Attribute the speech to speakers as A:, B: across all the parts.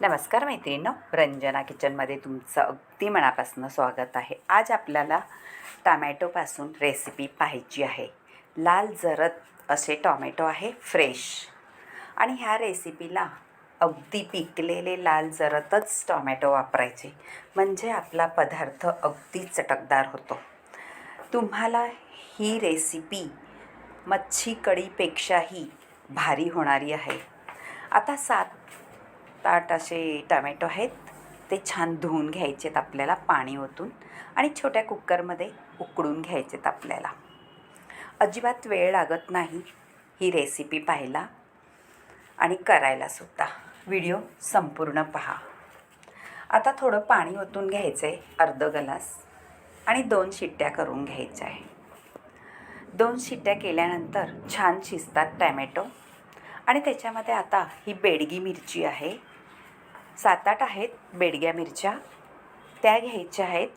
A: नमस्कार मैत्रिणींनो रंजना किचनमध्ये तुमचं अगदी मनापासून स्वागत आहे. आज आपल्याला टमॅटोपासून रेसिपी पाहायची आहे. लाल जरत असे टॉमॅटो आहे फ्रेश आणि ह्या रेसिपीला अगदी पिकलेले लाल जरतच टॉमॅटो वापरायचे. म्हणजे आपला पदार्थ अगदी चटकदार होतो. तुम्हाला ही रेसिपी मच्छी कढीपेक्षाही भारी होणारी आहे. आता सात ताट असे टमॅटो आहेत. ते छान धुवून घ्यायचेत आपल्याला पाणी ओतून आणि छोट्या कुकरमध्ये उकडून घ्यायचेत आपल्याला. अजिबात वेळ लागत नाही ही रेसिपी पाहायला आणि करायलासुद्धा व्हिडिओ संपूर्ण पहा. आता थोडं पाणी ओतून घ्यायचं आहे अर्ध ग्लास आणि दोन शिट्ट्या करून घ्यायच्या आहे. दोन शिट्ट्या केल्यानंतर छान शिजतात टॅमॅटो आणि त्याच्यामध्ये आता ही बेडगी मिरची आहे. सात आठ आहेत बेडग्या मिरच्या. त्या घ्यायच्या आहेत.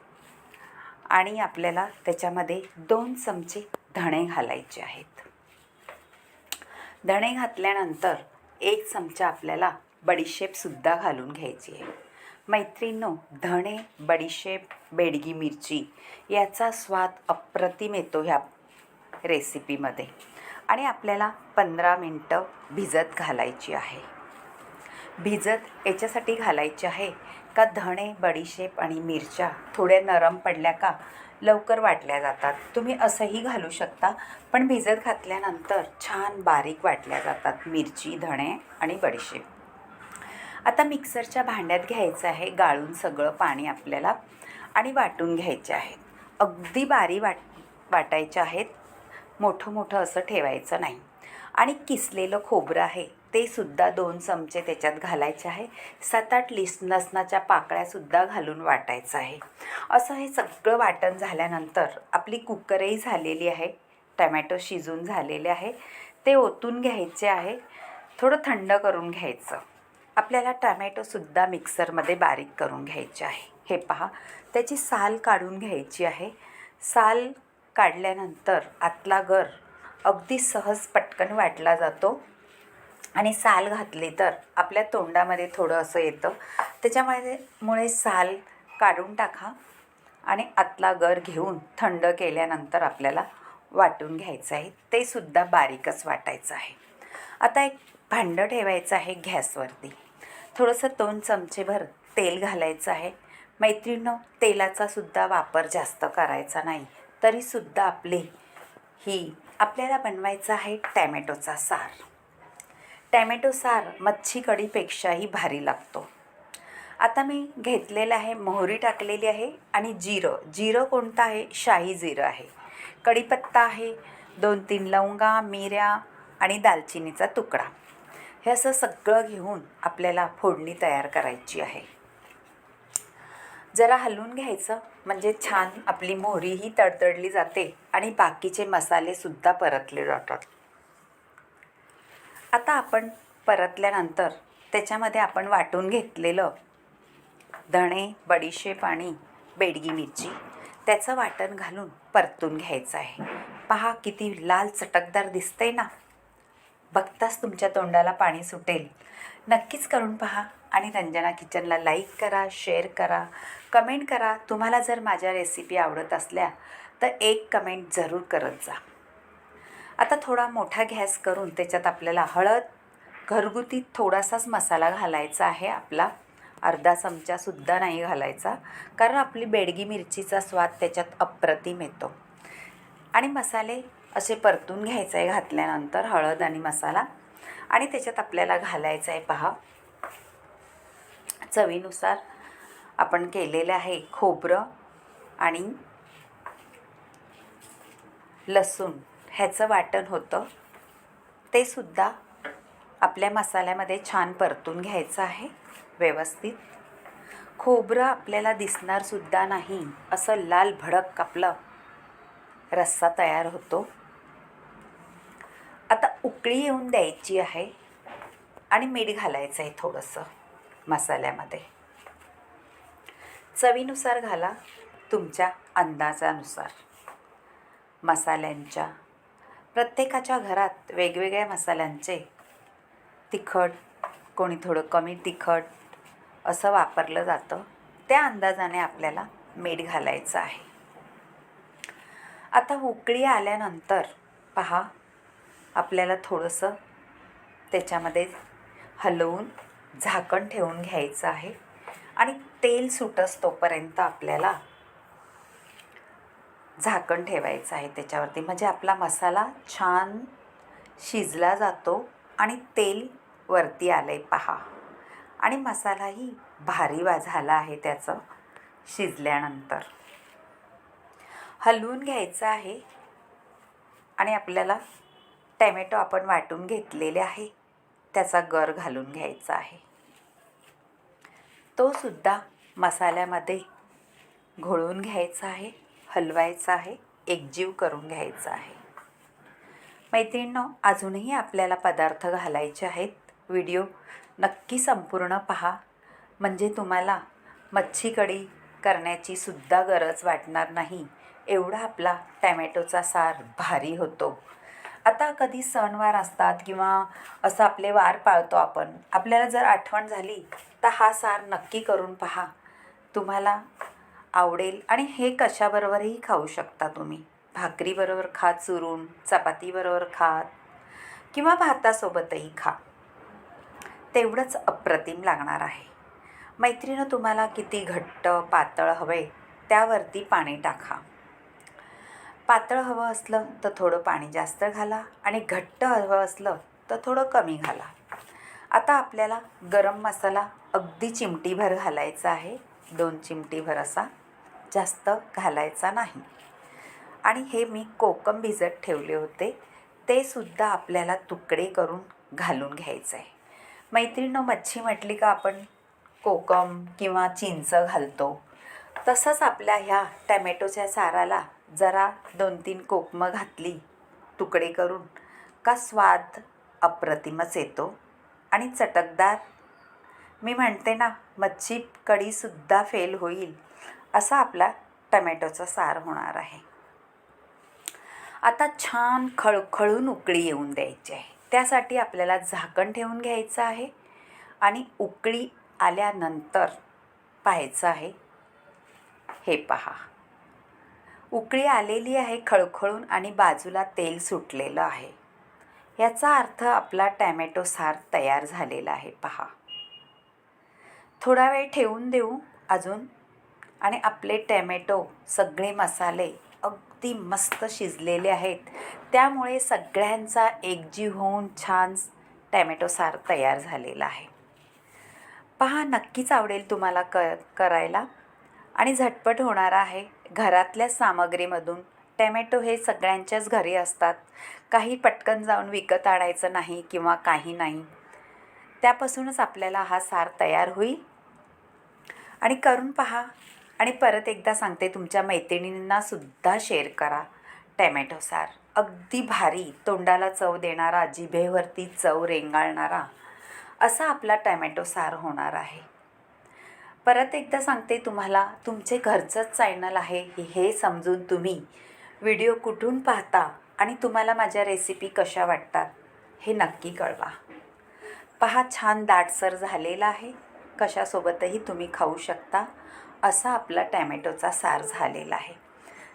A: आणि आपल्याला त्याच्यामध्ये दोन चमचे धणे घालायचे आहेत. धणे घातल्यानंतर एक चमचा आपल्याला बडीशेपसुद्धा घालून घ्यायची आहे. मैत्रिणींनो धणे बडीशेप बेडगी मिरची याचा स्वाद अप्रतिम येतो ह्या रेसिपीमध्ये आणि आपल्याला पंधरा मिनटं भिजत घालायची आहे. भिजत याच्यासाठी घालायचे आहे का धणे बडीशेप आणि मिरच्या? थोड्या नरम पडल्या का? लवकर वाटल्या जातात. तुम्ही असंही घालू शकता पण भिजत घातल्यानंतर छान बारीक वाटल्या जातात मिरची धणे आणि बडीशेप. आता मिक्सरच्या भांड्यात घ्यायचं आहे गाळून सगळं पाणी आपल्याला आणि वाटून घ्यायचे आहे. अगदी बारी वाट वाटायचे आहेत. मोठं मोठं असं ठेवायचं नाही. आणि किसलेलं खोबरं आहे ते सुद्धा दोन चमचे त्याच्यात घालायचे आहे. सात आठ लिस लसणाच्या पाकळ्यासुद्धा घालून वाटायचं आहे. असं हे सगळं वाटण झाल्यानंतर आपली कुकरही झालेली आहे. टमॅटो शिजून झालेले आहे. ते ओतून घ्यायचे आहे. थोडं थंड करून घ्यायचं. आपल्याला टमॅटोसुद्धा मिक्सरमध्ये बारीक करून घ्यायचे आहे. हे पहा त्याची साल काढून घ्यायची आहे. साल काढल्यानंतर आतला गर अगदी सहज पटकन वाटला जातो. आणि साल घातली तर आपल्या तोंडामध्ये थोडं असं येतं. त्याच्यामुळे मुळे साल काढून टाका आणि आतला गर घेऊन थंड केल्यानंतर आपल्याला वाटून घ्यायचं आहे. ते सुद्धा बारीकच वाटायचं आहे. आता एक भांडं ठेवायचं आहे गॅसवरती. थोडंसं दोन चमचेभर तेल घालायचं आहे. मैत्रिणीनं तेलाचा सुद्धा वापर जास्त करायचा नाही. तरीसुद्धा आपली ही आपल्याला बनवायचं आहे टॅमॅटोचा सार. टॅमॅटो सार मच्छी कढीपेक्षाही भारी लागतो. आता मी घेतलेलं आहे मोहरी टाकलेली आहे आणि जिरं. जिरं कोणतं आहे? शाही जिरं आहे. कढीपत्ता आहे दोन तीन लवंगा मिऱ्या आणि दालचिनीचा तुकडा. हे असं सगळं घेऊन आपल्याला फोडणी तयार करायची आहे. जरा हलवून घ्यायचं म्हणजे छान आपली मोहरीही तडतडली जाते आणि बाकीचे मसालेसुद्धा परतले जातात. आता आपण परतल्यानंतर त्याच्यामध्ये आपण वाटून घेतलेलं धणे बडीशेप आणि बेडगी मिरची त्याचं वाटण घालून परतून घ्यायचं आहे. पहा किती लाल चटकदार दिसतंय ना. बघताच तुमच्या तोंडाला पाणी सुटेल. नक्कीच करून पहा आणि रंजना किचनला लाईक करा शेअर करा कमेंट करा. तुम्हाला जर माझ्या रेसिपी आवडत असल्या तर एक कमेंट जरूर करत जा. आता थोडा मोठा गॅस करून त्याच्यात आपल्याला हळद घरगुती थोडासाच मसाला घालायचा आहे आपला. अर्धा चमचासुद्धा नाही घालायचा कारण आपली बेडगी मिरचीचा स्वाद त्याच्यात अप्रतिम येतो. आणि मसाले असे परतून घ्यायचं आहे घातल्यानंतर हळद आणि मसाला. आणि त्याच्यात आपल्याला घालायचं आहे पहा. चवीनुसार आपण केलेलं आहे खोबरं आणि लसूण. ह्याचं वाटण होतं. ते सुद्धा आपल्या मसाल्यामध्ये छान परतून घ्यायचं आहे व्यवस्थित. खोबरं आपल्याला दिसणारसुद्धा नाही असं लाल भडक आपलं रस्सा तयार होतो. आता उकळी येऊन द्यायची आहे आणि मीठ घालायचं आहे थोडंसं मसाल्यामध्ये. चवीनुसार घाला तुमच्या अंदाजानुसार. मसाल्यांच्या प्रत्येकाच्या घरात वेगवेगळ्या मसाल्यांचे तिखट कोणी थोडं कमी तिखट असं वापरलं जातं. त्या अंदाजाने आपल्याला मीठ घालायचं आहे. आता उकळी आल्यानंतर पहा आपल्याला थोडंसं त्याच्यामध्ये हलवून झाकण ठेवून घ्यायचं आहे. आणि तेल सुटस तोपर्यंत आपल्याला झाकण ठेवायचं आहे त्याच्यावरती. म्हणजे आपला मसाला छान शिजला जातो आणि तेल वरती आलं आहे पहा. आणि मसालाही भारी वा झाला आहे त्याचं शिजल्यानंतर. हलवून घ्यायचं आहे आणि आपल्याला टॅमॅटो आपण वाटून घेतलेले आहे. त्याचा गर घालून घ्यायचा आहे. तो सुद्धा मसाल्यामध्ये घोळून घ्यायचा आहे. हलवायचा आहे एकजीव करून घ्यायचा आहे. मैत्रिणींनो अजूनही आपल्याला पदार्थ घालायचे आहेत. व्हिडिओ नक्की संपूर्ण पहा. म्हणजे तुम्हाला मच्छी कढी करण्याची सुद्धा गरज वाटणार नाही. एवढा आपला टॅमॅटोचा सार भारी होतो. आता कधी सणवार असतात किंवा असं आपले वार पाळतो आपण आपल्याला जर आठवण झाली तर हा सार नक्की करून पहा. तुम्हाला आवडेल आणि हे कशाबरोबरही खाऊ शकता तुम्ही. भाकरीबरोबर खा चुरून चपातीबरोबर खा किंवा भातासोबतही खा. तेवढंच अप्रतिम लागणार आहे. मैत्रीनं तुम्हाला किती घट्ट पातळ हवे त्यावरती पाणी टाका. पातळ हवं असलं तर थोडं पाणी जास्त घाला आणि घट्ट हवं असलं तर थोडं कमी घाला. आता आपल्याला गरम मसाला अगदी चिमटीभर घालायचा आहे. दोन चिमटीभर असा जास्त घालायचा नाही. आणि हे मी कोकम भिजत ठेवले होते ते सुद्धा आपल्याला तुकडे करून घालून घ्यायचं आहे मैत्रिणीनं मच्छी म्हटली का आपण कोकम किंवा चिंच घालतो. तसंच आपल्या ह्या टॅमॅटोच्या साराला जरा दोन तीन कोकमं घातली तुकडे करून का स्वाद अप्रतिमच येतो. आणि चटकदार. मी म्हणते ना मच्छी कढीसुद्धा फेल होईल असा आपला टमॅटोचा सार होणार आहे. आता छान खळखळून उकळी येऊन द्यायची आहे. त्यासाठी आपल्याला झाकण ठेवून घ्यायचं आहे आणि उकळी आल्यानंतर पाहायचं आहे. हे पहा. उकळी आलेली आहे खळखळून आणि बाजूला तेल सुटलेलं आहे. याचा अर्थ आपला टॅमॅटो सार तयार झालेला आहे. पहा. थोडा वेळ ठेवून देऊ अजून. आणि आपले टॅमॅटो सगळे मसाले अगदी मस्त शिजलेले आहेत. त्यामुळे सगळ्यांचा एकजीव होऊन छान टॅमॅटो सार तयार झालेला आहे. पहा नक्कीच आवडेल तुम्हाला क करायला. आणि झटपट होणार आहे. घरातल्या सामग्रीमधून टॅमॅटो हे सगळ्यांच्याच घरी असतात. काही पटकन जाऊन विकत आणायचं नाही किंवा काही नाही. त्यापासूनच आपल्याला हा सार तयार होईल. आणि करून पहा. आणि परत एकदा सांगते तुमच्या मैत्रिणींनासुद्धा शेअर करा. टॅमॅटो सार. अगदी भारी. तोंडाला चव देणारा जिभेवरती चव रेंगाळणारा असा आपला टॅमॅटो सार होणार आहे. परत एकदा सांगते तुम्हाला तुमचे घरचंच चॅनल आहे. हे समजून तुम्ही व्हिडिओ कुठून पाहता आणि तुम्हाला माझ्या रेसिपी कशा वाटतात हे नक्की कळवा. पहा छान दाटसर झालेला आहे. कशासोबतही तुम्ही खाऊ शकता असा आपला टॅमॅटोचा सार झालेला आहे.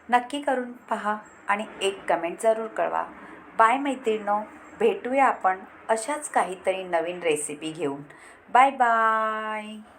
A: नक्की करून पहा आणि एक कमेंट जरूर कळवा. बाय मैत्रिणो भेटूया आपण अशाच काहीतरी नवीन रेसिपी घेऊन. Bye bye